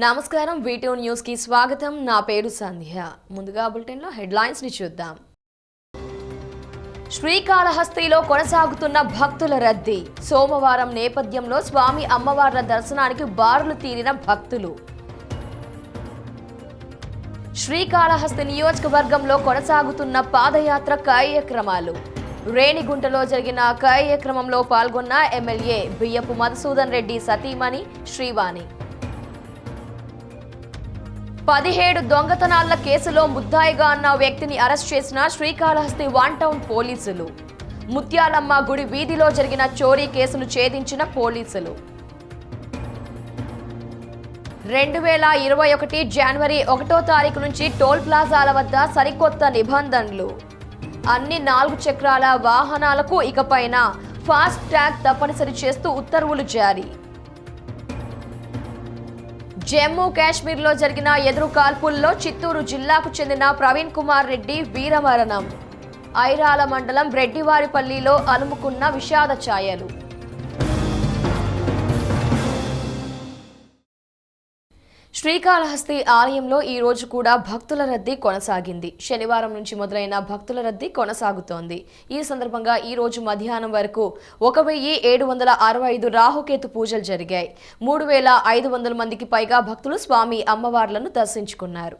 నమస్కారం వీటో న్యూస్కి స్వాగతం. నా పేరు సంధ్య. ముందుగా బులెటిన్లో హెడ్లైన్స్ని చూద్దాం. శ్రీకాళహస్తిలో కొనసాగుతున్న భక్తుల రద్దీ. సోమవారం నేపథ్యంలో స్వామి అమ్మవార్ల దర్శనానికి బారులు తీరిన భక్తులు. శ్రీకాళహస్తి నియోజకవర్గంలో కొనసాగుతున్న పాదయాత్ర కార్యక్రమాలు. రేణిగుంటలో జరిగిన కార్యక్రమంలో పాల్గొన్న ఎమ్మెల్యే బియ్యపు మధుసూదన్ రెడ్డి సతీమణి శ్రీవాణి. పదిహేడు దొంగతనాల కేసులో ముద్దాయిగా అన్న వ్యక్తిని అరెస్ట్ చేసిన శ్రీకాళహస్తి వన్ టౌన్ పోలీసులు. ముత్యాలమ్మ గుడి వీధిలో జరిగిన చోరీ కేసును ఛేదించిన పోలీసులు. రెండు వేల ఇరవై ఒకటి జనవరి ఒకటో తారీఖు నుంచి టోల్ ప్లాజాల వద్ద సరికొత్త నిబంధనలు. అన్ని నాలుగు చక్రాల వాహనాలకు ఇకపైన ఫాస్ట్ ట్యాగ్ తప్పనిసరి చేస్తూ ఉత్తర్వులు జారీ. జమ్మూ కాశ్మీర్లో జరిగిన ఎదురు కాల్పుల్లో చిత్తూరు జిల్లాకు చెందిన ప్రవీణ్ కుమార్ రెడ్డి వీరమరణం. ఐరాల మండలం రెడ్డివారిపల్లిలో అలుముకున్న విషాద ఛాయలు. శ్రీకాళహస్తి ఆలయంలో ఈ రోజు కూడా భక్తుల రద్దీ కొనసాగింది. శనివారం నుంచి మొదలైన భక్తుల రద్దీ కొనసాగుతోంది. ఈ సందర్భంగా ఈ రోజు మధ్యాహ్నం వరకు ఒక వెయ్యి ఏడు వందల అరవై ఐదు రాహుకేతు పూజలు జరిగాయి. మూడు వేల ఐదు వందల మందికి పైగా భక్తులు స్వామి అమ్మవార్లను దర్శించుకున్నారు.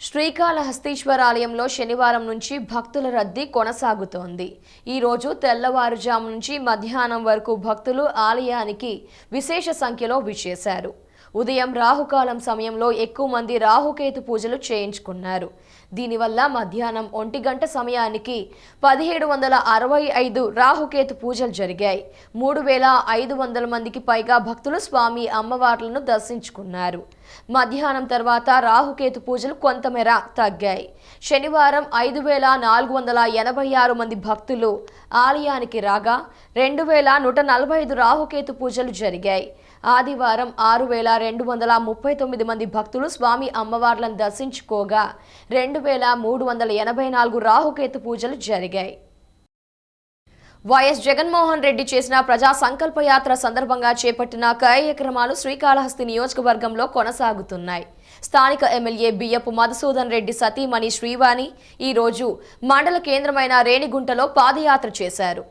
శ్రీకాళహస్తీశ్వర ఆలయంలో శనివారం నుంచి భక్తుల రద్దీ కొనసాగుతోంది. ఈ రోజు తెల్లవారుజాము నుంచి మధ్యాహ్నం వరకు భక్తులు ఆలయానికి విశేష సంఖ్యలో విచ్చేశారు. ఉదయం రాహుకాలం సమయంలో ఎక్కువ మంది రాహుకేతు పూజలు చేయించుకున్నారు. దీనివల్ల మధ్యాహ్నం ఒంటి గంట సమయానికి పదిహేడు వందల అరవై ఐదు రాహుకేతు పూజలు జరిగాయి. మూడు వేల ఐదు వందల మందికి పైగా భక్తులు స్వామి అమ్మవార్లను దర్శించుకున్నారు. మధ్యాహ్నం తర్వాత రాహుకేతు పూజలు కొంతమేర తగ్గాయి. శనివారం ఐదు వేల నాలుగు వందల ఎనభై ఆరు మంది భక్తులు ఆలయానికి రాగా రెండు వేల నూట నలభై ఐదు రాహుకేతు పూజలు జరిగాయి. ఆదివారం ఆరు వేల రెండు వందల ముప్పై తొమ్మిది మంది భక్తులు స్వామి అమ్మవార్లను దర్శించుకోగా రెండు వేల మూడు వందల ఎనభై నాలుగు రాహుకేతు పూజలు జరిగాయి. వైఎస్ జగన్మోహన్ రెడ్డి చేసిన ప్రజా సంకల్ప యాత్ర సందర్భంగా చేపట్టిన కార్యక్రమాలు శ్రీకాళహస్తి నియోజకవర్గంలో కొనసాగుతున్నాయి. స్థానిక ఎమ్మెల్యే బియ్యపు మధుసూదన్ రెడ్డి సతీమణి శ్రీవాణి ఈ రోజు మండల కేంద్రమైన రేణిగుంటలో పాదయాత్ర చేశారు.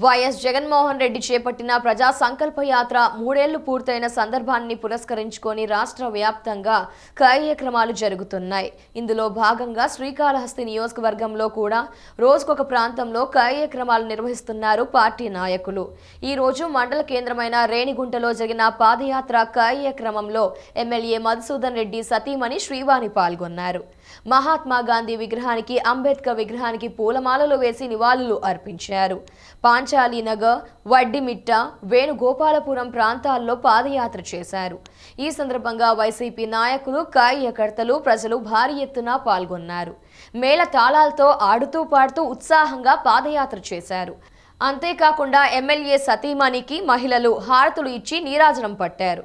వైఎస్ జగన్మోహన్ రెడ్డి చేపట్టిన ప్రజా సంకల్ప యాత్ర మూడేళ్ళు పూర్తయిన సందర్భాన్ని పురస్కరించుకొని రాష్ట్ర వ్యాప్తంగా కార్యక్రమాలు జరుగుతున్నాయి. ఇందులో భాగంగా శ్రీకాళహస్తి నియోజకవర్గంలో కూడా రోజుకొక ప్రాంతంలో కార్యక్రమాలు నిర్వహిస్తున్నారు పార్టీ నాయకులు. ఈ రోజు మండల కేంద్రమైన రేణిగుంటలో జరిగిన పాదయాత్ర కార్యక్రమంలో ఎమ్మెల్యే మధుసూదన్ రెడ్డి సతీమణి శ్రీవాణి పాల్గొన్నారు. మహాత్మా గాంధీ విగ్రహానికి అంబేద్కర్ విగ్రహానికి పూలమాలలు వేసి నివాళులు అర్పించారు. పాంచాలీనగర్ వడ్డిమిట్ట వేణుగోపాలపురం ప్రాంతాల్లో పాదయాత్ర చేశారు. ఈ సందర్భంగా వైసీపీ నాయకులు కార్యకర్తలు ప్రజలు భారీ ఎత్తున పాల్గొన్నారు. మేళ తాళాలతో ఆడుతూ పాడుతూ ఉత్సాహంగా పాదయాత్ర చేశారు. అంతేకాకుండా ఎమ్మెల్యే సతీమణికి మహిళలు హారతులు ఇచ్చి నీరాజనం పట్టారు.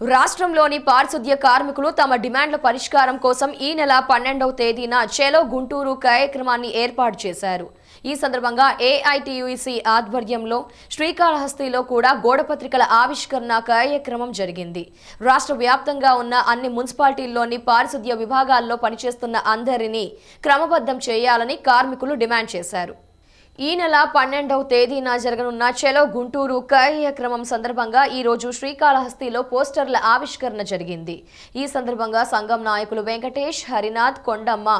రాష్ట్రంలోని పారిశుద్ధ్య కార్మికులు తమ డిమాండ్ల పరిష్కారం కోసం ఈ నెల పన్నెండవ తేదీన చెలో గుంటూరు కార్యక్రమాన్ని ఏర్పాటు చేశారు. ఈ సందర్భంగా ఏఐటియుసి ఆధ్వర్యంలో శ్రీకాళహస్తిలో కూడా గోడపత్రికల ఆవిష్కరణ కార్యక్రమం జరిగింది. రాష్ట్ర వ్యాప్తంగా ఉన్న అన్ని మున్సిపాలిటీల్లోని పారిశుద్ధ్య విభాగాల్లో పనిచేస్తున్న అందరినీ క్రమబద్ధం చేయాలని కార్మికులు డిమాండ్ చేశారు. ఈ నెల పన్నెండవ తేదీన జరగనున్న చెలో గుంటూరు కార్యక్రమం సందర్భంగా ఈరోజు శ్రీకాళహస్తిలో పోస్టర్ల ఆవిష్కరణ జరిగింది. ఈ సందర్భంగా సంఘం నాయకులు వెంకటేష్ హరినాథ్ కొండమ్మ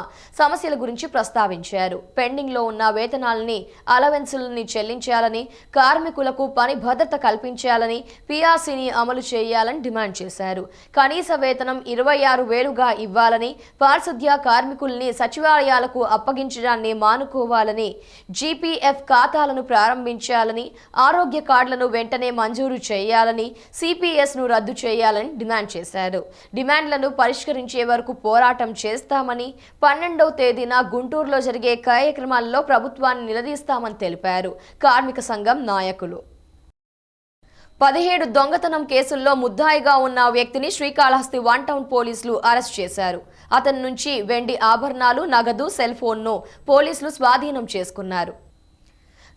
సమస్యల గురించి ప్రస్తావించారు. పెండింగ్లో ఉన్న వేతనాలని అలవెన్సులని చెల్లించాలని కార్మికులకు పని భద్రత కల్పించాలని పిఆర్సీని అమలు చేయాలని డిమాండ్ చేశారు. కనీస వేతనం ఇరవై ఆరు వేలుగా ఇవ్వాలని పారిశుద్ధ్య కార్మికుల్ని సచివాలయాలకు అప్పగించడాన్ని మానుకోవాలని జీపీ ఈపీఎఫ్ ఖాతాలను ప్రారంభించాలని ఆరోగ్య కార్డులను వెంటనే మంజూరు చేయాలని సిపిఎస్ను రద్దు చేయాలని డిమాండ్ చేశారు. డిమాండ్లను పరిష్కరించే వరకు పోరాటం చేస్తామని పన్నెండవ తేదీన గుంటూరులో జరిగే కార్యక్రమాల్లో ప్రభుత్వాన్ని నిలదీస్తామని తెలిపారు కార్మిక సంఘం నాయకులు. పదిహేడు దొంగతనం కేసుల్లో ముద్దాయిగా ఉన్న వ్యక్తిని శ్రీకాళహస్తి వన్ టౌన్ పోలీసులు అరెస్ట్ చేశారు. అతని నుంచి వెండి ఆభరణాలు నగదు సెల్ ఫోన్ను పోలీసులు స్వాధీనం చేసుకున్నారు.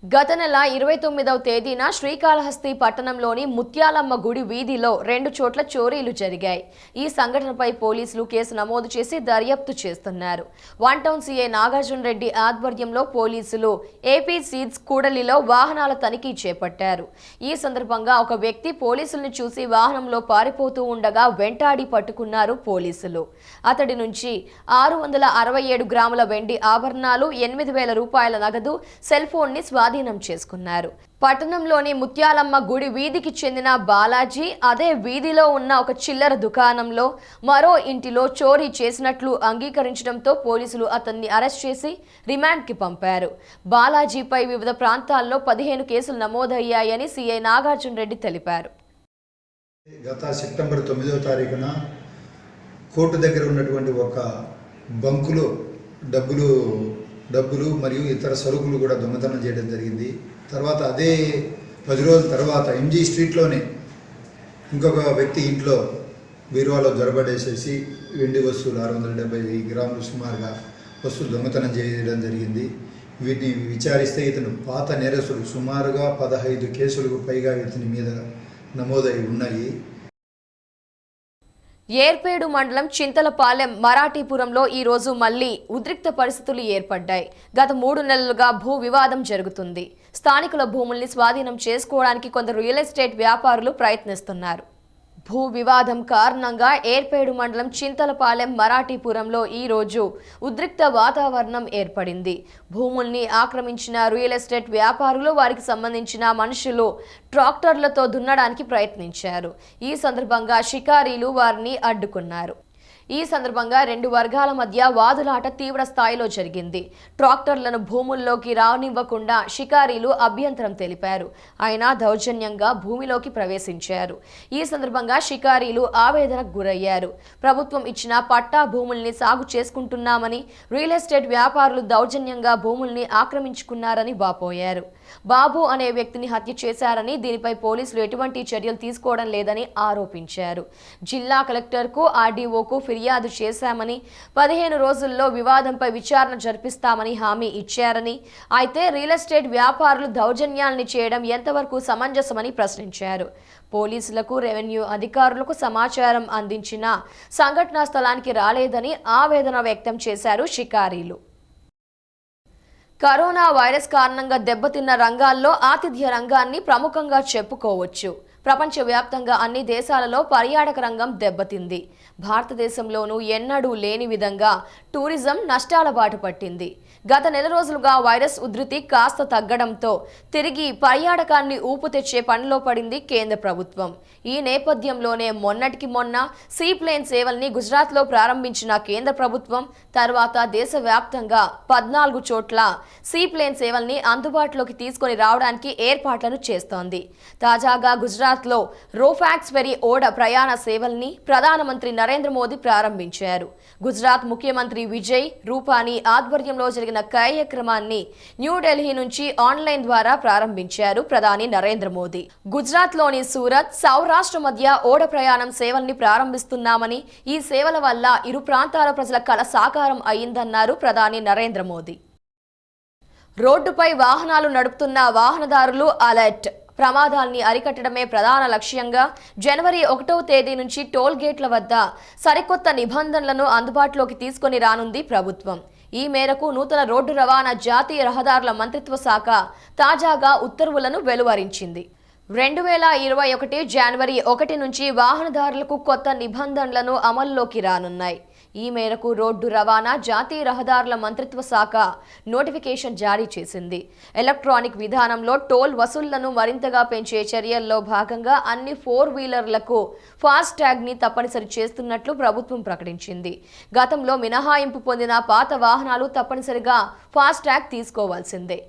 గత నెల ఇరవై తొమ్మిదవ తేదీన శ్రీకాళహస్తి పట్టణంలోని ముత్యాలమ్మ గుడి వీధిలో రెండు చోట్ల చోరీలు జరిగాయి. ఈ సంఘటనపై పోలీసులు కేసు నమోదు చేసి దర్యాప్తు చేస్తున్నారు. One town CA Nagarjuna Reddy ఆధ్వర్యంలో పోలీసులు ఏపీ సీడ్స్ కూడలిలో వాహనాల తనిఖీ చేపట్టారు. ఈ సందర్భంగా ఒక వ్యక్తి పోలీసుల్ని చూసి వాహనంలో పారిపోతూ ఉండగా వెంటాడి పట్టుకున్నారు పోలీసులు. అతడి నుంచి ఆరు వందల అరవై ఏడు గ్రాముల వెండి ఆభరణాలు ఎనిమిది వేల రూపాయల నగదు సెల్ ఫోన్ని స్వాధీనం చేసుకున్నారు. పట్టణంలోని ముత్యాలమ్మ గుడి వీధికి చెందిన బాలాజీ అదే వీధిలో ఉన్న ఒక చిల్లర దుకాణంలో మరో ఇంటిలో చోరీ చేసినట్లు అంగీకరించడంతో పోలీసులు అతన్ని అరెస్ట్ చేసి రిమాండ్కి పంపారు. బాలాజీపై వివిధ ప్రాంతాల్లో పదిహేను కేసులు నమోదయ్యాయని సీఐ నాగార్జున రెడ్డి తెలిపారు. గత సెప్టెంబర్ తొమ్మిదవ తారీఖున కోర్టు దగ్గర ఉన్నటువంటి ఒక బంకులో డబ్బులు డబ్బులు మరియు ఇతర సరుకులు కూడా దొంగతనం చేయడం జరిగింది. తర్వాత అదే పది రోజుల తర్వాత ఎంజీ స్ట్రీట్లోనే ఇంకొక వ్యక్తి ఇంట్లో బీరువాలో జొరబడేసేసి వెండి వస్తువులు ఆరు వందల డెబ్బై గ్రాములు సుమారుగా వస్తువులు దొంగతనం చేయడం జరిగింది. వీటిని విచారిస్తే ఇతను పాత నేరస్తులు సుమారుగా పదహైదు కేసులకు పైగా ఇతని మీద నమోదై ఉన్నాయి. ఏర్పేడు మండలం చింతలపాలెం మరాఠీపురంలో ఈ రోజు మళ్ళీ ఉద్రిక్త పరిస్థితులు ఏర్పడ్డాయి. గత మూడు నెలలుగా భూ వివాదం జరుగుతుంది. స్థానికుల భూముల్ని స్వాధీనం చేసుకోవడానికి కొందరు రియల్ ఎస్టేట్ వ్యాపారులు ప్రయత్నిస్తున్నారు. భూ వివాదం కారణంగా ఏర్పేడు మండలం చింతలపాలెం మరాఠీపురంలో ఈ రోజు ఉద్రిక్త వాతావరణం ఏర్పడింది. భూముల్ని ఆక్రమించిన రియల్ ఎస్టేట్ వ్యాపారులు వారికి సంబంధించిన మనుషులు ట్రాక్టర్లతో దున్నడానికి ప్రయత్నించారు. ఈ సందర్భంగా షికారీలు వారిని అడ్డుకున్నారు. ఈ సందర్భంగా రెండు వర్గాల మధ్య వాదులాట తీవ్ర స్థాయిలో జరిగింది. ట్రాక్టర్లను భూముల్లోకి రానివ్వకుండా షికారీలు అభ్యంతరం తెలిపారు. ఆయన దౌర్జన్యంగా భూమిలోకి ప్రవేశించారు. ఈ సందర్భంగా షికారీలు ఆవేదనకు గురయ్యారు. ప్రభుత్వం ఇచ్చిన పట్టా భూముల్ని సాగు చేసుకుంటున్నామని రియల్ ఎస్టేట్ వ్యాపారులు దౌర్జన్యంగా భూముల్ని ఆక్రమించుకున్నారని వాపోయారు. బాబు అనే వ్యక్తిని హత్య చేశారని దీనిపై పోలీసులు ఎటువంటి చర్యలు తీసుకోవడం లేదని ఆరోపించారు. జిల్లా కలెక్టర్కు ఆర్డీఓకు ఫిర్యాదు చేశామని పదిహేను రోజుల్లో వివాదంపై విచారణ జరిపిస్తామని హామీ ఇచ్చారని అయితే రియల్ ఎస్టేట్ వ్యాపారులు దౌర్జన్యాల్ని చేయడం ఎంతవరకు సమంజసమని ప్రశ్నించారు. పోలీసులకు రెవెన్యూ అధికారులకు సమాచారం అందించిన సంఘటనా స్థలానికి రాలేదని ఆవేదన వ్యక్తం చేశారు షికారీలు. కరోనా వైరస్ కారణంగా దెబ్బతిన్న రంగాల్లో ఆతిథ్య రంగాన్ని ప్రముఖంగా చెప్పుకోవచ్చు. ప్రపంచవ్యాప్తంగా అన్ని దేశాలలో పర్యాటక రంగం దెబ్బతింది. భారతదేశంలోనూ ఎన్నడూ లేని విధంగా టూరిజం నష్టాల బాటు పట్టింది. గత నెల రోజులుగా వైరస్ ఉధృతి కాస్త తగ్గడంతో తిరిగి పర్యాటకాన్ని ఊపు తెచ్చే పనిలో పడింది కేంద్ర ప్రభుత్వం. ఈ నేపథ్యంలోనే మొన్నటికి మొన్న సీప్లేన్ సేవల్ని గుజరాత్లో ప్రారంభించిన కేంద్ర ప్రభుత్వం తర్వాత దేశవ్యాప్తంగా పద్నాలుగు చోట్ల సీప్లేన్ సేవల్ని అందుబాటులోకి తీసుకొని రావడానికి ఏర్పాట్లను చేస్తోంది. తాజాగా గుజరాత్ గుజరాత్లో రోఫాక్స్ వెరీ ఓడ ప్రయాణ సేవల్ని ప్రధానమంత్రి నరేంద్ర మోదీ ప్రారంభించారు. గుజరాత్ ముఖ్యమంత్రి విజయ్ రూపానీ ఆధ్వర్యంలో జరిగిన కార్యక్రమాన్ని న్యూఢిల్లీ నుంచి ఆన్లైన్ ద్వారా ప్రారంభించారు ప్రధాని నరేంద్ర మోదీ. గుజరాత్లోని సూరత్ సౌరాష్ట్ర మధ్య ఓడ ప్రయాణం సేవల్ని ప్రారంభిస్తున్నామని ఈ సేవల వల్ల ఇరు ప్రాంతాల ప్రజల కళ సాకారం అయిందన్నారు ప్రధాని నరేంద్ర మోదీ. రోడ్డుపై వాహనాలు నడుపుతున్న వాహనదారులు అలర్ట్ ప్రమాదాల్ని అరికట్టడమే ప్రధాన లక్ష్యంగా జనవరి ఒకటవ తేదీ నుంచి టోల్ గేట్ల వద్ద సరికొత్త నిబంధనలను అందుబాటులోకి తీసుకొని రానుంది ప్రభుత్వం. ఈ మేరకు నూతన రోడ్డు రవాణా జాతీయ రహదారుల మంత్రిత్వ శాఖ తాజాగా ఉత్తర్వులను వెలువరించింది. రెండు వేల ఇరవై ఒకటి జనవరి ఒకటి నుంచి వాహనదారులకు కొత్త నిబంధనలను అమల్లోకి రానున్నాయి. ఈ మేరకు రోడ్డు రవాణా జాతీయ రహదారుల మంత్రిత్వ శాఖ నోటిఫికేషన్ జారీ చేసింది. ఎలక్ట్రానిక్ విధానంలో టోల్ వసూళ్ళను మరింతగా పెంచే చర్యల్లో భాగంగా అన్ని ఫోర్ వీలర్లకు ఫాస్ట్ తప్పనిసరి చేస్తున్నట్లు ప్రభుత్వం ప్రకటించింది. గతంలో మినహాయింపు పొందిన పాత వాహనాలు తప్పనిసరిగా ఫాస్ట్ ట్యాగ్ తీసుకోవాల్సిందే.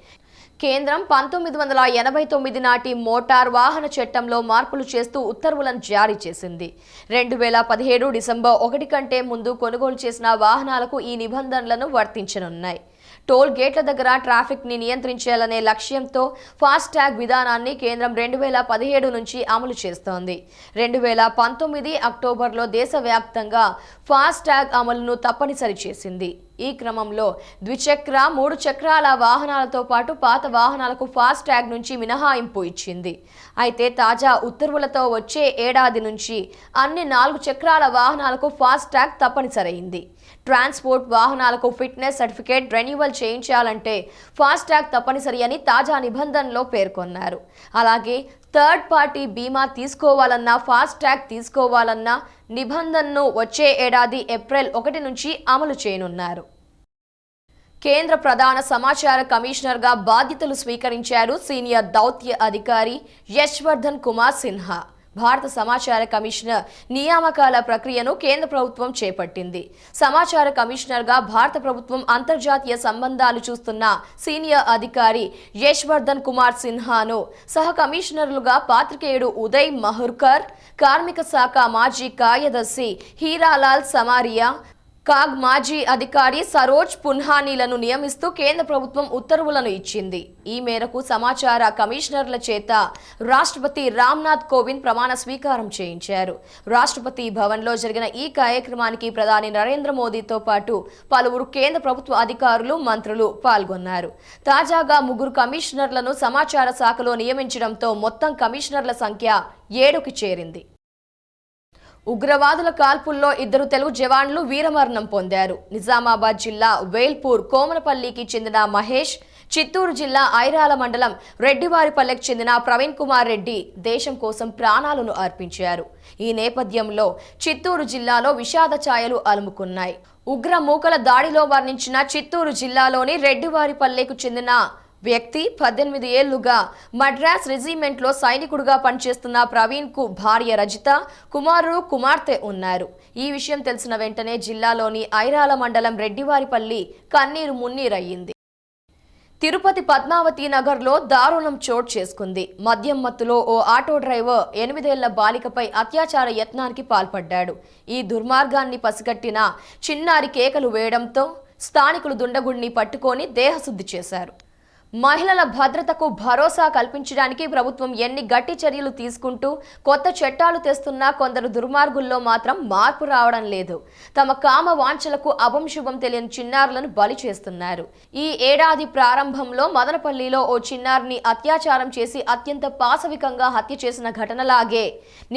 కేంద్రం పంతొమ్మిది వందల ఎనభై తొమ్మిది నాటి మోటార్ వాహన చట్టంలో మార్పులు చేస్తూ ఉత్తర్వులను జారీ చేసింది. రెండు వేల పదిహేడు డిసెంబర్ ఒకటి కంటే ముందు కొనుగోలు చేసిన వాహనాలకు ఈ నిబంధనలను వర్తించనున్నాయి. టోల్ గేట్ల దగ్గర ట్రాఫిక్ని నియంత్రించాలనే లక్ష్యంతో ఫాస్టాగ్ విధానాన్ని కేంద్రం రెండు వేల పదిహేడు నుంచి అమలు చేస్తోంది. రెండు వేల పంతొమ్మిది అక్టోబర్లో దేశవ్యాప్తంగా ఫాస్టాగ్ అమలును తప్పనిసరి చేసింది. ఈ క్రమంలో ద్విచక్ర మూడు చక్రాల వాహనాలతో పాటు పాత వాహనాలకు ఫాస్ట్ ట్యాగ్ నుంచి మినహాయింపు ఇచ్చింది. అయితే తాజా ఉత్తర్వులతో వచ్చే ఏడాది నుంచి అన్ని నాలుగు చక్రాల వాహనాలకు ఫాస్ట్ ట్యాగ్ తప్పనిసరైంది. ట్రాన్స్పోర్ట్ వాహనాలకు ఫిట్నెస్ సర్టిఫికేట్ రెన్యువల్ చేయించాలంటే ఫాస్ట్ ట్యాగ్ తప్పనిసరి అని తాజా నిబంధనలో పేర్కొన్నారు. అలాగే థర్డ్ పార్టీ బీమా తీసుకోవాలన్నా ఫాస్ట్ ట్యాగ్ తీసుకోవాలన్నా నిబంధనను వచ్చే ఏడాది ఏప్రిల్ ఒకటి నుంచి అమలు చేయనున్నారు. కేంద్ర ప్రధాన సమాచార కమిషనర్గా బాధ్యతలు స్వీకరించారు సీనియర్ దౌత్య అధికారి యశ్వర్ధన్ కుమార్ సిన్హా. భారత సమాచార కమిషనర్ నియామకాల ప్రక్రియను కేంద్ర ప్రభుత్వం చేపట్టింది. సమాచార కమిషనర్గా భారత ప్రభుత్వం అంతర్జాతీయ సంబంధాలు చూస్తున్న సీనియర్ అధికారి యశ్వర్ధన్ కుమార్ సిన్హాను సహ కమిషనర్లుగా పాత్రికేయుడు ఉదయ్ మహుర్కర్ కార్మిక శాఖ మాజీ కార్యదర్శి హీరాలాల్ సమారియా కాగ్ మాజీ అధికారి సరోజ్ పున్హానీలను నియమిస్తూ కేంద్ర ప్రభుత్వం ఉత్తర్వులను ఇచ్చింది. ఈ మేరకు సమాచార కమిషనర్ల చేత రాష్ట్రపతి రామ్నాథ్ కోవింద్ ప్రమాణ స్వీకారం చేయించారు. రాష్ట్రపతి భవన్లో జరిగిన ఈ కార్యక్రమానికి ప్రధాని నరేంద్ర మోదీతో పాటు పలువురు కేంద్ర ప్రభుత్వ అధికారులు మంత్రులు పాల్గొన్నారు. తాజాగా ముగ్గురు కమిషనర్లను సమాచార శాఖలో నియమించడంతో మొత్తం కమిషనర్ల సంఖ్య ఏడుకి చేరింది. ఉగ్రవాదుల కాల్పుల్లో ఇద్దరు తెలుగు జవాన్లు వీరమరణం పొందారు. నిజామాబాద్ జిల్లా వేల్పూర్ కోమలపల్లికి చెందిన మహేష్ చిత్తూరు జిల్లా ఐరాల మండలం రెడ్డివారిపల్లెకు చెందిన ప్రవీణ్ కుమార్ రెడ్డి దేశం కోసం ప్రాణాలను అర్పించారు. ఈ నేపథ్యంలో చిత్తూరు జిల్లాలో విషాద ఛాయలు అలుముకున్నాయి. ఉగ్ర మూకల దాడిలో వర్ణించిన చిత్తూరు జిల్లాలోని రెడ్డివారిపల్లెకు చెందిన వ్యక్తి పద్దెనిమిది ఏళ్ళుగా మద్రాస్ రెజిమెంట్లో సైనికుడుగా పనిచేస్తున్న ప్రవీణ్కు భార్య రజిత కుమారుడు కుమార్తె ఉన్నారు. ఈ విషయం తెలిసిన వెంటనే జిల్లాలోని ఐరాల మండలం రెడ్డివారిపల్లి కన్నీరు మున్నీరయ్యింది. తిరుపతి పద్మావతి నగర్లో దారుణం చోటు చేసుకుంది. మద్యం మత్తులో ఓ ఆటో డ్రైవర్ ఎనిమిదేళ్ళ బాలికపై అత్యాచార యత్నానికి పాల్పడ్డాడు. ఈ దుర్మార్గాన్ని పసిగట్టిన చిన్నారి కేకలు వేయడంతో స్థానికులు దుండగుడిని పట్టుకొని దేహశుద్ధి చేశారు. మహిళల భద్రతకు భరోసా కల్పించడానికి ప్రభుత్వం ఎన్ని గట్టి చర్యలు తీసుకుంటూ కొత్త చట్టాలు తెస్తున్నా కొందరు దుర్మార్గుల్లో మాత్రం మార్పు రావడం లేదు. తమ కామ వాంఛలకు అభంశుభం తెలియని చిన్నారులను బలి చేస్తున్నారు. ఈ ఏడాది ప్రారంభంలో మదనపల్లిలో ఓ చిన్నారిని అత్యాచారం చేసి అత్యంత పాశవికంగా హత్య చేసిన ఘటనలాగే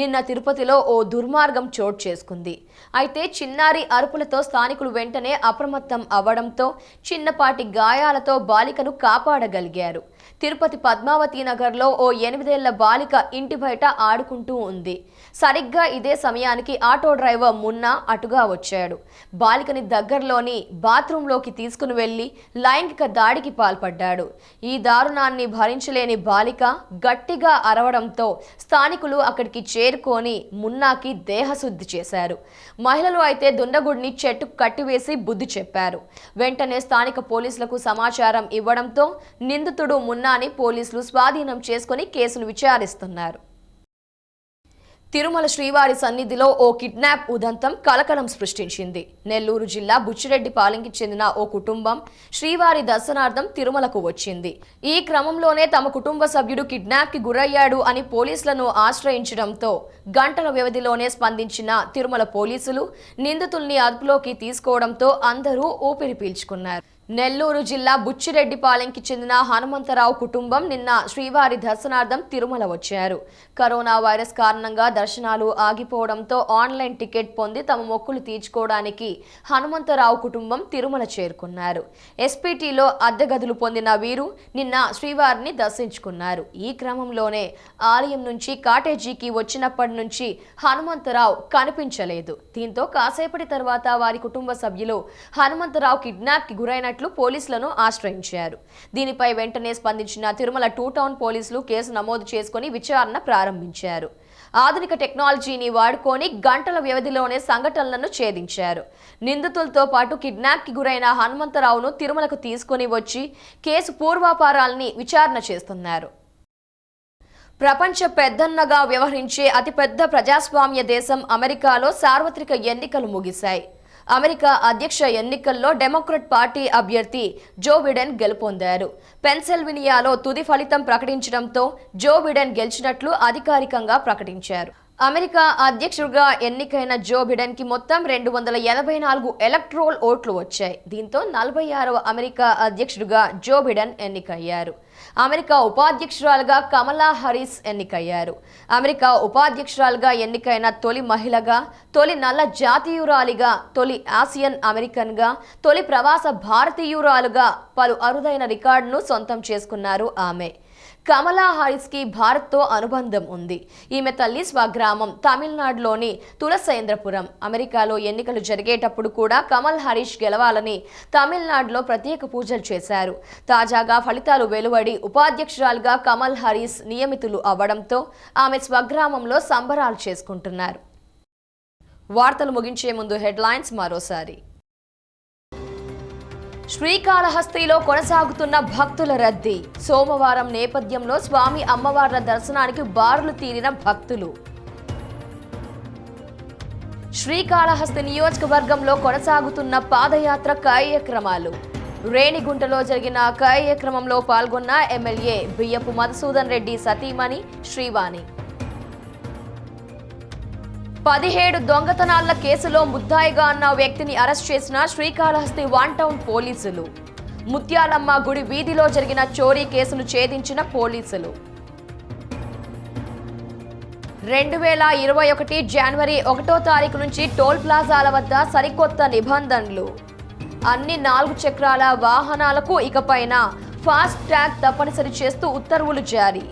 నిన్న తిరుపతిలో ఓ దుర్మార్గం చోటు చేసుకుంది. అయితే చిన్నారి అరుపులతో స్థానికులు వెంటనే అప్రమత్తం అవ్వడంతో చిన్నపాటి గాయాలతో బాలికను కాపాడగలిగారు. తిరుపతి పద్మావతి నగర్లో ఓ ఎనిమిదేళ్ళ బాలిక ఇంటి బయట ఆడుకుంటూ ఉంది. సరిగ్గా ఇదే సమయానికి ఆటో డ్రైవర్ మున్నా అటుగా వచ్చాడు. బాలికని దగ్గరలోని బాత్రూంలోకి తీసుకుని వెళ్ళి లైంగిక దాడికి పాల్పడ్డాడు. ఈ దారుణాన్ని భరించలేని బాలిక గట్టిగా అరవడంతో స్థానికులు అక్కడికి చేరుకొని మున్నాకి దేహశుద్ధి చేశారు. మహిళలు అయితే దుండగుడిని చెట్టు కట్టివేసి బుద్ధి చెప్పారు. వెంటనే స్థానిక పోలీసులకు సమాచారం ఇవ్వడంతో నిందితుడు మున్నా మున్నాని పోలీసులు స్వాధీనం చేసుకుని కేసును విచారిస్తున్నారు. తిరుమల శ్రీవారి సన్నిధిలో ఓ కిడ్నాప్ ఉదంతం కలకలం సృష్టించింది. నెల్లూరు జిల్లా బుచ్చిరెడ్డిపాలెంకి చెందిన ఓ కుటుంబం శ్రీవారి దర్శనార్థం తిరుమలకు వచ్చింది. ఈ క్రమంలోనే తమ కుటుంబ సభ్యుడు కిడ్నాప్కి గురయ్యాడు అని పోలీసులను ఆశ్రయించడంతో గంటల వ్యవధిలోనే స్పందించిన తిరుమల పోలీసులు నిందితుల్ని అదుపులోకి తీసుకోవడంతో అందరూ ఊపిరి పీల్చుకున్నారు. నెల్లూరు జిల్లా బుచ్చిరెడ్డిపాలెంకి చెందిన హనుమంతరావు కుటుంబం నిన్న శ్రీవారి దర్శనార్థం తిరుమల వచ్చారు. కరోనా వైరస్ కారణంగా దర్శనాలు ఆగిపోవడంతో ఆన్లైన్ టికెట్ పొంది తమ మొక్కులు తీర్చుకోవడానికి హనుమంతరావు కుటుంబం తిరుమల చేరుకున్నారు. ఎస్పీటీలో అద్దె గదులు పొందిన వీరు నిన్న శ్రీవారిని దర్శించుకున్నారు. ఈ క్రమంలోనే ఆలయం నుంచి కాటేజీకి వచ్చినప్పటి నుంచి హనుమంతరావు కనిపించలేదు. దీంతో కాసేపటి తర్వాత వారి కుటుంబ సభ్యులు హనుమంతరావు కిడ్నాప్కి గురైనట్లు పోలీసులను ఆశ్రయించారు. దీనిపై వెంటనే స్పందించిన తిరుమల టూ టౌన్ పోలీసులు కేసు నమోదు చేసుకుని విచారణ ప్రారంభించారు. ఆధునిక టెక్నాలజీని వాడుకొని గంటల వ్యవధిలోనే సంఘటనలను ఛేదించారు. నిందితులతో పాటు కిడ్నాప్కి గురైన హనుమంతరావును తిరుమలకు తీసుకొని వచ్చి కేసు పూర్వాపారాల్ని విచారణ చేస్తున్నారు. ప్రపంచ పెద్దన్నగా వ్యవహరించే అతిపెద్ద ప్రజాస్వామ్య దేశం అమెరికాలో సార్వత్రిక ఎన్నికలు ముగిశాయి. అమెరికా అధ్యక్ష ఎన్నికల్లో డెమోక్రట్ పార్టీ అభ్యర్థి జో బిడెన్ గెలుపొందారు. పెన్సిల్వినియాలో తుది ఫలితం ప్రకటించడంతో జో బిడెన్ గెలిచినట్లు అధికారికంగా ప్రకటించారు. అమెరికా అధ్యక్షుడిగా ఎన్నికైన జో బిడెన్కి మొత్తం రెండు వందల ఎనభై నాలుగు ఎలక్ట్రోల్ ఓట్లు వచ్చాయి. దీంతో నలభై ఆరవ అమెరికా అధ్యక్షుడిగా జో బిడెన్ ఎన్నికయ్యారు. అమెరికా ఉపాధ్యక్షురాలుగా కమలా హరీస్ ఎన్నికయ్యారు. అమెరికా ఉపాధ్యక్షురాలుగా ఎన్నికైన తొలి మహిళగా తొలి నల్ల జాతీయురాలిగా తొలి ఆసియన్ అమెరికన్గా తొలి ప్రవాస భారతీయురాలుగా పలు అరుదైన రికార్డును సొంతం చేసుకున్నారు ఆమె. కమలా హారిస్కి భారత్తో అనుబంధం ఉంది. ఈమె తల్లి స్వగ్రామం తమిళనాడులోని తులసేంద్రపురం. అమెరికాలో ఎన్నికలు జరిగేటప్పుడు కూడా కమల్ హరీష్ గెలవాలని తమిళనాడులో ప్రత్యేక పూజలు చేశారు. తాజాగా ఫలితాలు వెలువడి ఉపాధ్యక్షురాలుగా కమల్ హరీస్ నియమితులు అవ్వడంతో ఆమె స్వగ్రామంలో సంబరాలు చేసుకుంటున్నారు. వార్తలు ముగించే ముందు హెడ్లైన్స్ మరోసారి. శ్రీకాళహస్తిలో కొనసాగుతున్న భక్తుల రద్దీ. సోమవారం నేపథ్యంలో స్వామి అమ్మవార్ల దర్శనానికి బారులు తీరిన భక్తులు. శ్రీకాళహస్తి నియోజకవర్గంలో కొనసాగుతున్న పాదయాత్ర కార్యక్రమాలు. రేణిగుంటలో జరిగిన కార్యక్రమంలో పాల్గొన్న ఎమ్మెల్యే బియ్యపు మధుసూదన్ రెడ్డి సతీమణి శ్రీవాణి. పదిహేడు దొంగతనాల కేసులో ముద్దాయిగా అన్న వ్యక్తిని అరెస్ట్ చేసిన శ్రీకాళహస్తి వన్ టౌన్ పోలీసులు. ముత్యాలమ్మ గుడి వీధిలో జరిగిన చోరీ కేసును ఛేదించిన పోలీసులు. రెండు వేల ఇరవై ఒకటి జనవరి ఒకటో తారీఖు నుంచి టోల్ ప్లాజాల వద్ద సరికొత్త నిబంధనలు. అన్ని నాలుగు చక్రాల వాహనాలకు ఇకపైన ఫాస్ట్ ట్యాగ్ తప్పనిసరి చేస్తూ ఉత్తర్వులు జారీ.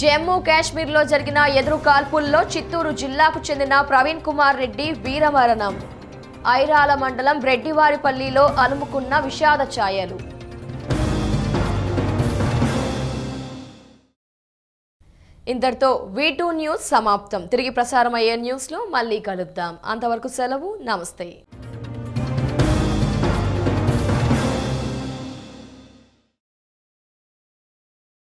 జమ్మూ కాశ్మీర్లో జరిగిన ఎదురు కాల్పుల్లో చిత్తూరు జిల్లాకు చెందిన ప్రవీణ్ కుమార్ రెడ్డి వీరమరణం. ఐరాల మండలం రెడ్డివారిపల్లిలో అలుముకున్న విషాద ఛాయలు. ఇంతటితో వీ టూ న్యూస్ సమాప్తం. తిరిగి ప్రసారం అయ్యే న్యూస్లో మళ్ళీ కలుద్దాం. అంతవరకు సెలవు నమస్తే.